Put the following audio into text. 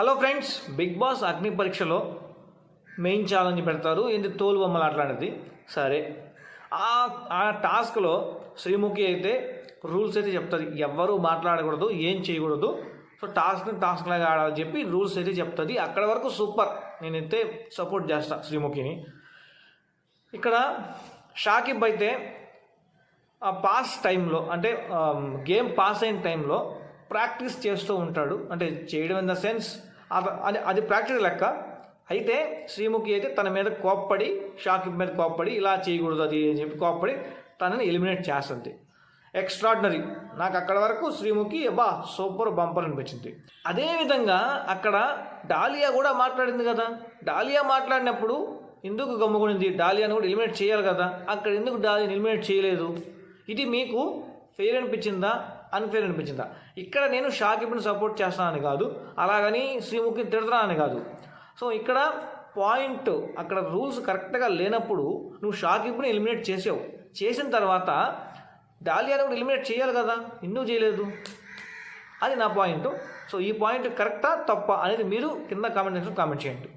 Hello friends big boss అగ్ని పరీక్షలో main challenge పెడతారు. ఏంటి తోలు బొమ్మలు అట్లాంటిది సరే. ఆ ఆ టాస్క్లో శ్రీముఖి అయితే రూల్స్ అయితే చెప్తుంది. ఎవ్వరూ మాట్లాడకూడదు ఏం చేయకూడదు. సో టాస్క్ని టాస్క్ లాగా ఆడాలని చెప్పి రూల్స్ అయితే చెప్తుంది. అక్కడ వరకు సూపర్ నేనైతే సపోర్ట్ చేస్తాను శ్రీముఖిని. ఇక్కడ షాకిబ్ అయితే ఆ పాస్ టైంలో అంటే um, గేమ్ పాస్ అయిన టైంలో ప్రాక్టీస్ చేస్తూ ఉంటాడు. అంటే చేయడం ఇన్ ద సెన్స్ అది అది ప్రాక్టికల్ లెక్క. అయితే శ్రీముఖి అయితే తన మీద కోప్పడి షాకిబ్ మీద కోప్పడి ఇలా చేయకూడదు అది అని చెప్పి కోప్పడి తనని ఎలిమినేట్ చేస్తుంది. ఎక్స్ట్రాడినరీ నాకు అక్కడ వరకు శ్రీముఖి బా సూపర్ బంపర్ అనిపించింది. అదేవిధంగా అక్కడ డాలియా కూడా మాట్లాడింది కదా. డాలియా మాట్లాడినప్పుడు ఎందుకు గమ్ముకునింది. డాలియాని కూడా ఎలిమినేట్ చేయాలి కదా. అక్కడ ఎందుకు డాలియాని ఎలిమినేట్ చేయలేదు? ఇది మీకు ఫెయిర్ అనిపించిందా? అన్ఫెయిర్ అనిపించిందా? ఇక్కడ నేను షాకిబ్ని సపోర్ట్ చేస్తానని కాదు అలాగని శ్రీముఖిని తిడుతున్నానని కాదు. సో ఇక్కడ పాయింట్ అక్కడ రూల్స్ కరెక్ట్గా లేనప్పుడు నువ్వు షాకిబ్ని ఎలిమినేట్ చేసావు. చేసిన తర్వాత డాలియాని కూడా ఎలిమినేట్ చేయాలి కదా? ఎందుకు చేయలేదు? అది నా పాయింట్ సో ఈ పాయింట్ కరెక్టా తప్ప అనేది మీరు కింద కామెంట్ సెక్షన్ కామెంట్ చేయండి.